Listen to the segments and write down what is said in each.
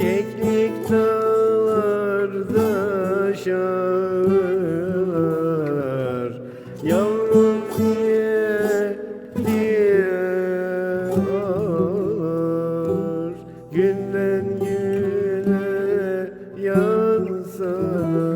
Keklik dağlarda şağlar Yavrum diye diye ağlar Günden güne yansana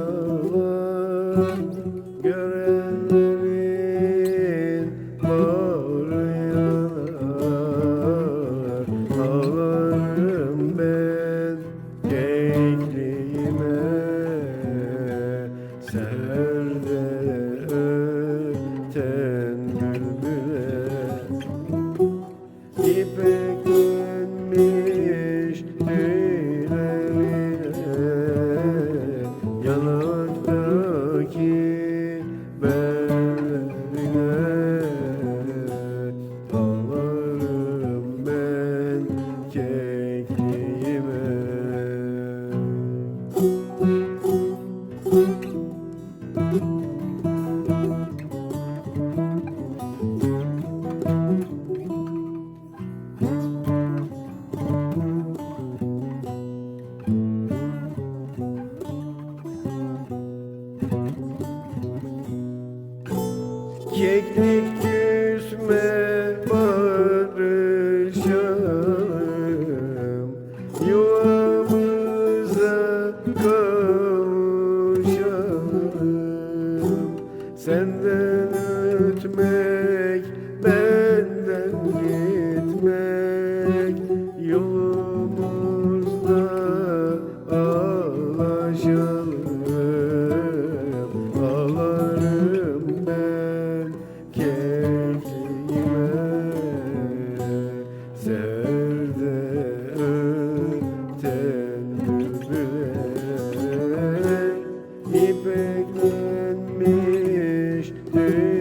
Yeklik küsme barışalım Yuvamıza kavuşalım. Senden ötme day.